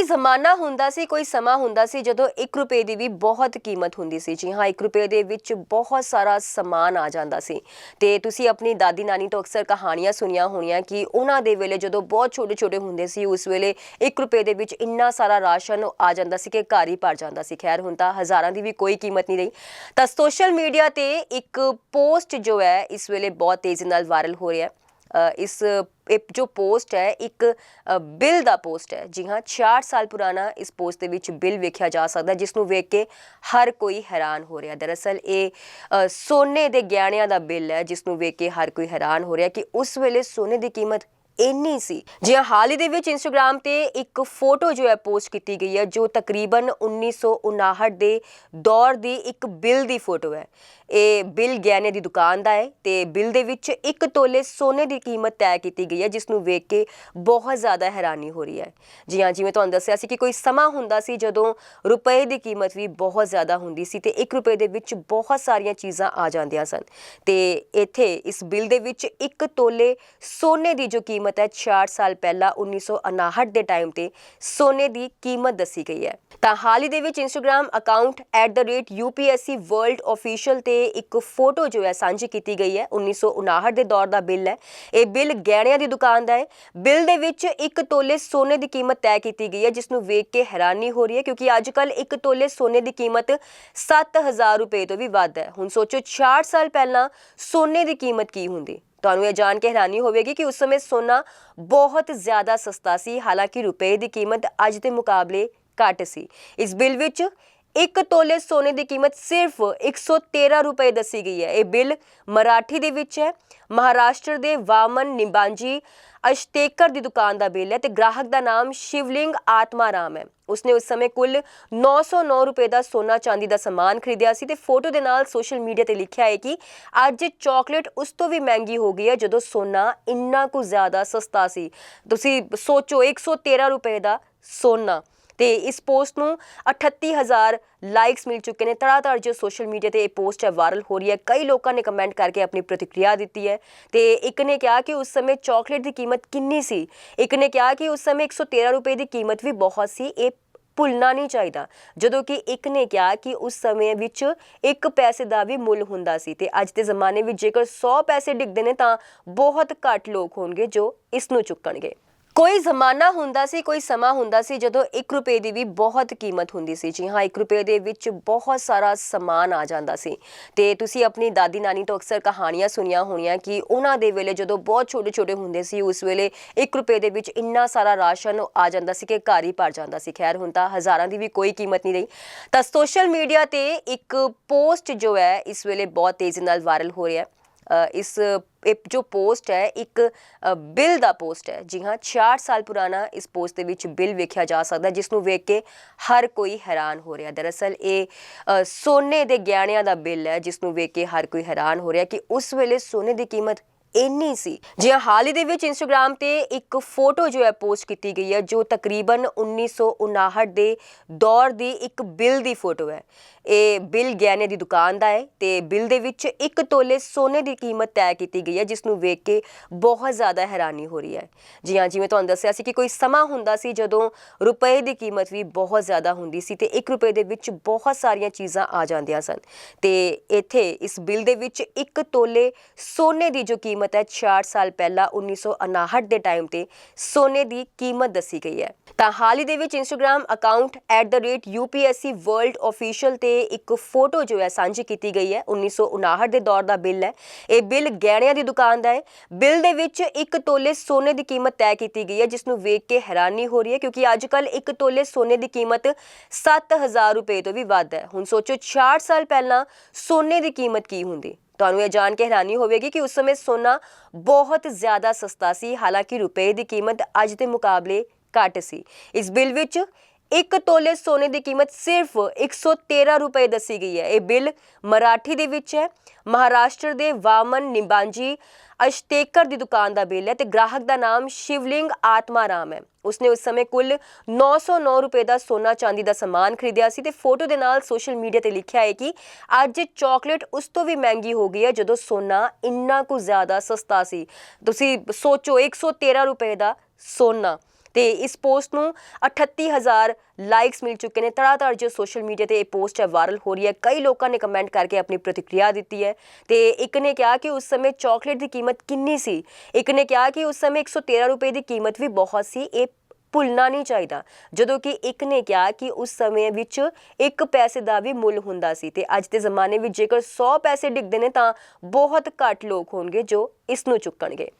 ਕੋਈ ਜ਼ਮਾਨਾ ਹੁੰਦਾ ਸੀ, ਕੋਈ ਸਮਾਂ ਹੁੰਦਾ ਸੀ, ਜਦੋਂ 1 ਰੁਪਏ ਦੀ ਵੀ ਬਹੁਤ ਕੀਮਤ ਹੁੰਦੀ ਸੀ। ਜੀ ਹਾਂ 1 ਰੁਪਏ ਦੇ ਵਿੱਚ ਬਹੁਤ ਸਾਰਾ ਸਮਾਨ ਆ ਜਾਂਦਾ ਸੀ। ਤੇ ਤੁਸੀਂ ਆਪਣੀ ਦਾਦੀ ਨਾਨੀ ਤੋਂ ਅਕਸਰ ਕਹਾਣੀਆਂ ਸੁਣੀਆਂ ਹੋਣੀਆਂ ਕਿ ਉਹਨਾਂ ਦੇ ਵੇਲੇ ਜਦੋਂ ਬਹੁਤ ਛੋਟੇ ਛੋਟੇ ਹੁੰਦੇ ਸੀ, ਉਸ ਵੇਲੇ 1 ਰੁਪਏ ਦੇ ਵਿੱਚ ਇੰਨਾ ਸਾਰਾ ਰਾਸ਼ਨ ਆ ਜਾਂਦਾ ਸੀ ਕਿ ਘਰ ਹੀ ਭਰ ਜਾਂਦਾ ਸੀ। ਖੈਰ, ਹੁਣ ਤਾਂ ਹਜ਼ਾਰਾਂ ਦੀ ਵੀ ਕੋਈ ਕੀਮਤ ਨਹੀਂ ਰਹੀ। ਤਾਂ ਸੋਸ਼ਲ ਮੀਡੀਆ ਤੇ ਇੱਕ ਪੋਸਟ ਜੋ ਹੈ, ਇਸ ਵੇਲੇ ਬਹੁਤ ਤੇਜ਼ੀ ਨਾਲ ਵਾਇਰਲ ਹੋ ਰਿਹਾ ਹੈ। ਇਸ ਜੋ ਪੋਸਟ ਹੈ, ਇੱਕ ਬਿੱਲ ਦਾ ਪੋਸਟ ਹੈ। ਜੀ ਹਾਂ 66 ਸਾਲ ਪੁਰਾਣਾ ਇਸ ਪੋਸਟ ਦੇ ਵਿੱਚ ਬਿੱਲ ਵੇਖਿਆ ਜਾ ਸਕਦਾ, ਜਿਸ ਨੂੰ ਵੇਖ ਕੇ ਹਰ ਕੋਈ ਹੈਰਾਨ ਹੋ ਰਿਹਾ। ਦਰਅਸਲ, ਇਹ ਸੋਨੇ ਦੇ ਗਿਆਣਿਆਂ ਦਾ ਬਿੱਲ ਹੈ, ਜਿਸ ਨੂੰ ਵੇਖ ਕੇ ਹਰ ਕੋਈ ਹੈਰਾਨ ਹੋ ਰਿਹਾ ਕਿ ਉਸ ਵੇਲੇ ਸੋਨੇ ਦੀ ਕੀਮਤ ਇੰਨੀ ਸੀ। ਜੀ ਹਾਂ, ਹਾਲ ਹੀ ਦੇ ਵਿੱਚ ਇੰਸਟਾਗ੍ਰam ਤੇ ਇੱਕ ਫੋਟੋ ਜੋ ਹੈ ਪੋਸਟ ਕੀਤੀ ਗਈ ਹੈ ਜੋ ਤਕਰੀਬਨ 1959 ਦੇ ਦੌਰ ਦੀ ਇੱਕ ਬਿੱਲ ਦੀ ਫੋਟੋ ਹੈ। ਇਹ ਬਿੱਲ ਗਹਿਣੇ ਦੀ ਦੁਕਾਨ ਦਾ ਹੈ ਤੇ ਬਿੱਲ ਦੇ ਵਿੱਚ ਇੱਕ ਤੋਲੇ ਸੋਨੇ ਦੀ ਕੀਮਤ ਤੈਅ ਕੀਤੀ ਗਈ ਹੈ ਜਿਸ ਨੂੰ ਵੇਖ ਕੇ ਬਹੁਤ ਜ਼ਿਆਦਾ ਹੈਰਾਨੀ ਹੋ ਰਹੀ ਹੈ। ਜੀ ਹਾਂ ਜਿਵੇਂ ਤੁਹਾਨੂੰ ਦੱਸਿਆ ਸੀ ਕਿ ਕੋਈ ਸਮਾਂ ਹੁੰਦਾ ਸੀ ਜਦੋਂ ਰੁਪਏ ਦੀ ਕੀਮਤ ਵੀ ਬਹੁਤ ਜ਼ਿਆਦਾ ਹੁੰਦੀ ਸੀ ਤੇ 1 ਰੁਪਏ ਦੇ ਵਿੱਚ ਬਹੁਤ ਸਾਰੀਆਂ ਚੀਜ਼ਾਂ ਆ ਜਾਂਦੀਆਂ ਸਨ। ਤੇ ਇੱਥੇ ਇਸ ਬਿੱਲ ਦੇ ਵਿੱਚ ਇੱਕ ਤੋਲੇ ਸੋਨੇ ਦੀ ਜੋ ਕੀਮਤ ਹੈ 66 ਸਾਲ ਪਹਿਲਾਂ 1959 ਦੇ ਟਾਈਮ ਤੇ ਸੋਨੇ ਦੀ ਕੀਮਤ ਦੱਸੀ ਗਈ ਹੈ। ਤਾਂ ਹਾਲ ਹੀ ਦੇ ਵਿੱਚ Instagram account @UPSC world official ਤੇ ਇੱਕ ਫੋਟੋ ਜੋ ਹੈ ਸਾਂਝੀ ਕੀਤੀ ਗਈ ਹੈ 1959 ਦੇ ਦੌਰ ਦਾ ਬਿੱਲ ਹੈ। ਇਹ ਬਿੱਲ ਗਹਿਣਿਆਂ ਦੀ ਦੁਕਾਨ ਦਾ ਹੈ। ਬਿੱਲ ਦੇ ਵਿੱਚ ਇੱਕ ਤੋਲੇ ਸੋਨੇ ਦੀ ਕੀਮਤ ਤੈਅ ਕੀਤੀ ਗਈ ਹੈ, ਜਿਸ ਨੂੰ ਵੇਖ ਕੇ ਹੈਰਾਨੀ ਹੋ ਰਹੀ ਹੈ, ਕਿਉਂਕਿ ਅੱਜ ਕੱਲ ਇੱਕ ਤੋਲੇ ਸੋਨੇ ਦੀ ਕੀਮਤ 7000 ਰੁਪਏ ਤੋਂ ਵੀ ਵੱਧ ਹੈ। ਹੁਣ ਸੋਚੋ 66 ਸਾਲ ਪਹਿਲਾਂ ਸੋਨੇ ਦੀ ਕੀਮਤ ਕੀ ਹੁੰਦੀ? ਤੁਹਾਨੂੰ ਇਹ ਜਾਣ ਕੇ ਹੈਰਾਨੀ ਹੋਵੇਗੀ ਕਿ ਉਸ ਸਮੇਂ ਸੋਨਾ ਬਹੁਤ ਜ਼ਿਆਦਾ ਸਸਤਾ ਸੀ, ਹਾਲਾਂਕਿ ਰੁਪਏ ਦੀ ਕੀਮਤ ਅੱਜ ਦੇ ਮੁਕਾਬਲੇ ਘੱਟ ਸੀ। ਇਸ ਬਿੱਲ ਵਿੱਚ ਇੱਕ ਤੋਲੇ ਸੋਨੇ ਦੀ ਕੀਮਤ ਸਿਰਫ 113 ਰੁਪਏ ਦੱਸੀ ਗਈ ਹੈ। ਇਹ ਬਿੱਲ ਮਰਾਠੀ ਦੇ ਵਿੱਚ ਹੈ। ਮਹਾਰਾਸ਼ਟਰ ਦੇ ਵਾਮਨ ਨਿਬਾਂਜੀ ਅਸ਼ਤੇਕਰ ਦੀ ਦੁਕਾਨ ਦਾ ਬਿੱਲ ਹੈ ਤੇ ਗ੍ਰਾਹਕ ਦਾ ਨਾਮ ਸ਼ਿਵਲਿੰਗ ਆਤਮਾ ਰਾਮ ਹੈ। ਉਸਨੇ ਉਸ ਸਮੇਂ ਕੁੱਲ 909 ਰੁਪਏ ਦਾ ਸੋਨਾ ਚਾਂਦੀ ਦਾ ਸਮਾਨ ਖਰੀਦਿਆ ਸੀ ਤੇ ਫੋਟੋ ਦੇ ਨਾਲ ਸੋਸ਼ਲ ਮੀਡੀਆ ਤੇ ਲਿਖਿਆ ਹੈ ਕਿ ਅੱਜ ਚਾਕਲੇਟ ਉਸ ਤੋਂ ਵੀ ਮਹਿੰਗੀ ਹੋ ਗਈ ਹੈ ਜਦੋਂ ਸੋਨਾ ਇੰਨਾ ਕੁ ਜ਼ਿਆਦਾ ਸਸਤਾ ਸੀ। ਤੁਸੀਂ ਸੋਚੋ 113 ਰੁਪਏ ਦਾ ਸੋਨਾ ਤੇ ਇਸ ਪੋਸਟ ਨੂੰ 38000 ਲਾਈਕਸ ਮਿਲ ਚੁੱਕੇ ਨੇ। ਤੜਾਤੜ ਜੋ ਸੋਸ਼ਲ ਮੀਡੀਆ ਤੇ ਇਹ ਪੋਸਟ ਹੈ ਵਾਇਰਲ ਹੋ ਰਹੀ ਹੈ। ਕਈ ਲੋਕਾਂ ਨੇ ਕਮੈਂਟ ਕਰਕੇ ਆਪਣੀ ਪ੍ਰਤੀਕਿਰਿਆ ਦਿੱਤੀ ਹੈ। ਤੇ ਇੱਕ ਨੇ ਕਿਹਾ ਕਿ ਉਸ ਸਮੇਂ ਚਾਕਲੇਟ ਦੀ ਕੀਮਤ ਕਿੰਨੀ ਸੀ? ਇੱਕ ਨੇ ਕਿਹਾ ਕਿ ਉਸ ਸਮੇਂ 113 ਰੁਪਏ ਦੀ ਕੀਮਤ ਵੀ ਬਹੁਤ ਸੀ। ਇਹ ਭੁੱਲਣਾ ਨਹੀਂ ਚਾਹੀਦਾ। ਜਦੋਂ ਕਿ ਇੱਕ ਨੇ ਕਿਹਾ ਕਿ ਉਸ ਸਮੇਂ ਵਿੱਚ ਇੱਕ ਪੈਸੇ ਦਾ ਵੀ ਮੁੱਲ ਹੁੰਦਾ ਸੀ ਤੇ ਅੱਜ ਦੇ ਜ਼ਮਾਨੇ ਵਿੱਚ ਜੇਕਰ 100 ਪੈਸੇ ਡਿੱਗਦੇ ਨੇ ਤਾਂ ਬਹੁਤ ਘੱਟ ਲੋਕ ਹੋਣਗੇ ਜੋ ਇਸ ਨੂੰ ਚੁੱਕਣਗੇ। ਕੋਈ ਜ਼ਮਾਨਾ ਹੁੰਦਾ ਸੀ, ਕੋਈ ਸਮਾਂ ਹੁੰਦਾ ਸੀ ਜਦੋਂ 1 ਰੁਪਏ ਦੀ ਵੀ ਬਹੁਤ ਕੀਮਤ ਹੁੰਦੀ ਸੀ। ਜੀ ਹਾਂ 1 ਰੁਪਏ ਦੇ ਵਿੱਚ ਬਹੁਤ ਸਾਰਾ ਸਮਾਨ ਆ ਜਾਂਦਾ ਸੀ। ਤੇ ਤੁਸੀਂ ਆਪਣੀ ਦਾਦੀ ਨਾਨੀ ਤੋਂ ਅਕਸਰ ਕਹਾਣੀਆਂ ਸੁਣੀਆਂ ਹੋਣੀਆਂ ਕਿ ਉਹਨਾਂ ਦੇ ਵੇਲੇ ਜਦੋਂ ਬਹੁਤ ਛੋਟੇ ਛੋਟੇ ਹੁੰਦੇ ਸੀ, ਉਸ ਵੇਲੇ 1 ਰੁਪਏ ਦੇ ਵਿੱਚ ਇੰਨਾ ਸਾਰਾ ਰਾਸ਼ਨ ਆ ਜਾਂਦਾ ਸੀ ਕਿ ਘਰ ਹੀ ਭਰ ਜਾਂਦਾ ਸੀ। ਖੈਰ, ਹੁਣ ਤਾਂ ਹਜ਼ਾਰਾਂ ਦੀ ਵੀ ਕੋਈ ਕੀਮਤ ਨਹੀਂ ਰਹੀ। ਤਾਂ ਸੋਸ਼ਲ ਮੀਡੀਆ ਤੇ ਇੱਕ ਪੋਸਟ ਜੋ ਹੈ, ਇਸ ਵੇਲੇ ਬਹੁਤ ਤੇਜ਼ੀ ਨਾਲ ਵਾਇਰਲ ਹੋ ਰਿਹਾ ਹੈ। ਇਸ ਇਹ ਜੋ ਪੋਸਟ ਹੈ ਇੱਕ ਬਿੱਲ ਦਾ ਪੋਸਟ ਹੈ। ਜੀ ਹਾਂ 66 ਸਾਲ ਪੁਰਾਣਾ ਇਸ ਪੋਸਟ ਦੇ ਵਿੱਚ ਬਿੱਲ ਵੇਖਿਆ ਜਾ ਸਕਦਾ ਹੈ, ਜਿਸ ਨੂੰ ਵੇਖ ਕੇ ਹਰ ਕੋਈ ਹੈਰਾਨ ਹੋ ਰਿਹਾ। ਦਰਅਸਲ ਇਹ ਸੋਨੇ ਦੇ ਗਿਆਣਿਆਂ ਦਾ ਬਿੱਲ ਹੈ ਜਿਸ ਨੂੰ ਵੇਖ ਕੇ ਹਰ ਕੋਈ ਹੈਰਾਨ ਹੋ ਰਿਹਾ ਕਿ ਉਸ ਵੇਲੇ ਸੋਨੇ ਦੀ ਕੀਮਤ ਇੰਨੀ ਸੀ। ਜੀ ਹਾਂ, ਹਾਲ ਹੀ ਦੇ ਵਿੱਚ ਇੰਸਟਾਗ੍ਰam ਤੇ ਇੱਕ ਫੋਟੋ ਜੋ ਹੈ ਪੋਸਟ ਕੀਤੀ ਗਈ ਹੈ ਜੋ ਤਕਰੀਬਨ 1959 ਦੇ ਦੌਰ ਦੀ ਇੱਕ ਬਿੱਲ ਦੀ ਫੋਟੋ ਹੈ। ਇਹ ਬਿੱਲ ਗਹਿਣੇ ਦੀ ਦੁਕਾਨ ਦਾ ਹੈ ਤੇ ਬਿੱਲ ਦੇ ਵਿੱਚ ਇੱਕ ਤੋਲੇ ਸੋਨੇ ਦੀ ਕੀਮਤ ਤੈਅ ਕੀਤੀ ਗਈ ਹੈ ਜਿਸ ਨੂੰ ਵੇਖ ਕੇ ਬਹੁਤ ਜ਼ਿਆਦਾ ਹੈਰਾਨੀ ਹੋ ਰਹੀ ਹੈ। ਜੀ ਹਾਂ ਜਿਵੇਂ ਤੁਹਾਨੂੰ ਦੱਸਿਆ ਸੀ ਕਿ ਕੋਈ ਸਮਾਂ ਹੁੰਦਾ ਸੀ ਜਦੋਂ ਰੁਪਏ ਦੀ ਕੀਮਤ ਵੀ ਬਹੁਤ ਜ਼ਿਆਦਾ ਹੁੰਦੀ ਸੀ ਤੇ 1 ਰੁਪਏ ਦੇ ਵਿੱਚ ਬਹੁਤ ਸਾਰੀਆਂ ਚੀਜ਼ਾਂ ਆ ਜਾਂਦੀਆਂ ਸਨ। ਤੇ ਇੱਥੇ ਇਸ ਬਿੱਲ ਦੇ ਵਿੱਚ ਇੱਕ ਤੋਲੇ ਸੋਨੇ ਦੀ ਜੋ ਕੀਮਤ ਹੈ 66 ਸਾਲ ਪਹਿਲਾਂ 1959 ਦੇ ਟਾਈਮ ਤੇ ਸੋਨੇ ਦੀ ਕੀਮਤ ਦੱਸੀ ਗਈ ਹੈ। ਤਾਂ ਹਾਲ ਹੀ ਦੇ ਵਿੱਚ Instagram account @UPSC world official ਤੇ ਇੱਕ ਫੋਟੋ ਜੋ ਹੈ ਸਾਂਝੀ ਕੀਤੀ ਗਈ ਹੈ 1959 ਦੇ ਦੌਰ ਦਾ ਬਿੱਲ ਹੈ। ਇਹ ਬਿੱਲ ਗਹਿਣਿਆਂ ਦੀ ਦੁਕਾਨ ਦਾ ਹੈ। ਬਿੱਲ ਦੇ ਵਿੱਚ ਇੱਕ ਤੋਲੇ ਸੋਨੇ ਦੀ ਕੀਮਤ ਤੈਅ ਕੀਤੀ ਗਈ ਹੈ, ਜਿਸ ਨੂੰ ਵੇਖ ਕੇ ਹੈਰਾਨੀ ਹੋ ਰਹੀ ਹੈ, ਕਿਉਂਕਿ ਅੱਜ ਕੱਲ ਇੱਕ ਤੋਲੇ ਸੋਨੇ ਦੀ ਕੀਮਤ 7000 ਰੁਪਏ ਤੋਂ ਵੀ ਵੱਧ ਹੈ। ਹੁਣ ਸੋਚੋ 66 ਸਾਲ ਪਹਿਲਾਂ ਸੋਨੇ ਦੀ ਕੀਮਤ ਕੀ ਹੁੰਦੀ? ਤੁਹਾਨੂੰ ਇਹ ਜਾਣ ਕੇ ਹੈਰਾਨੀ ਹੋਵੇਗੀ ਕਿ ਉਸ ਸਮੇਂ ਸੋਨਾ ਬਹੁਤ ਜ਼ਿਆਦਾ ਸਸਤਾ ਸੀ, ਹਾਲਾਂਕਿ ਰੁਪਏ ਦੀ ਕੀਮਤ ਅੱਜ ਦੇ ਮੁਕਾਬਲੇ ਘੱਟ ਸੀ। ਇਸ ਬਿੱਲ ਵਿੱਚ ਇੱਕ ਤੋਲੇ ਸੋਨੇ ਦੀ ਕੀਮਤ ਸਿਰਫ 113 ਰੁਪਏ ਦੱਸੀ ਗਈ ਹੈ। ਇਹ ਬਿੱਲ ਮਰਾਠੀ ਦੇ ਵਿੱਚ ਹੈ। ਮਹਾਰਾਸ਼ਟਰ ਦੇ ਵਾਮਨ ਨਿਬਾਂਜੀ ਅਸ਼ਤੇਕਰ ਦੀ ਦੁਕਾਨ ਦਾ ਬਿੱਲ ਹੈ ਤੇ ਗ੍ਰਾਹਕ ਦਾ ਨਾਮ ਸ਼ਿਵਲਿੰਗ ਆਤਮਾ ਰਾਮ ਹੈ। ਉਸਨੇ ਉਸ ਸਮੇਂ ਕੁੱਲ 909 ਰੁਪਏ ਦਾ ਸੋਨਾ ਚਾਂਦੀ ਦਾ ਸਮਾਨ ਖਰੀਦਿਆ ਸੀ ਤੇ ਫੋਟੋ ਦੇ ਨਾਲ ਸੋਸ਼ਲ ਮੀਡੀਆ ਤੇ ਲਿਖਿਆ ਹੈ ਕਿ ਅੱਜ ਚਾਕਲੇਟ ਉਸ ਤੋਂ ਵੀ ਮਹਿੰਗੀ ਹੋ ਗਈ ਹੈ ਜਦੋਂ ਸੋਨਾ ਇੰਨਾ ਕੁ ਜ਼ਿਆਦਾ ਸਸਤਾ ਸੀ। ਤੁਸੀਂ ਸੋਚੋ 113 ਰੁਪਏ ਦਾ ਸੋਨਾ। ਤੇ ਇਸ ਪੋਸਟ ਨੂੰ 38000 ਲਾਈਕਸ ਮਿਲ ਚੁੱਕੇ ਨੇ। ਤੜਾਤੜ ਜੋ ਸੋਸ਼ਲ ਮੀਡੀਆ ਤੇ ਇਹ ਪੋਸਟ ਹੈ ਵਾਇਰਲ ਹੋ ਰਹੀ ਹੈ। ਕਈ ਲੋਕਾਂ ਨੇ ਕਮੈਂਟ ਕਰਕੇ ਆਪਣੀ ਪ੍ਰਤੀਕਿਰਿਆ ਦਿੱਤੀ ਹੈ। ਤੇ ਇੱਕ ਨੇ ਕਿਹਾ ਕਿ ਉਸ ਸਮੇਂ ਚਾਕਲੇਟ ਦੀ ਕੀਮਤ ਕਿੰਨੀ ਸੀ? ਇੱਕ ਨੇ ਕਿਹਾ ਕਿ ਉਸ ਸਮੇਂ 113 ਰੁਪਏ ਦੀ ਕੀਮਤ ਵੀ ਬਹੁਤ ਸੀ। ਇਹ ਭੁੱਲਣਾ ਨਹੀਂ ਚਾਹੀਦਾ। ਜਦੋਂ ਕਿ ਇੱਕ ਨੇ ਕਿਹਾ ਕਿ ਉਸ ਸਮੇਂ ਵਿੱਚ ਇੱਕ ਪੈਸੇ ਦਾ ਵੀ ਮੁੱਲ ਹੁੰਦਾ ਸੀ ਤੇ ਅੱਜ ਦੇ ਜ਼ਮਾਨੇ ਵਿੱਚ ਜੇਕਰ 100 ਪੈਸੇ ਡਿੱਗਦੇ ਨੇ ਤਾਂ ਬਹੁਤ ਘੱਟ ਲੋਕ ਹੋਣਗੇ ਜੋ ਇਸ ਨੂੰ ਚੁੱਕਣਗੇ।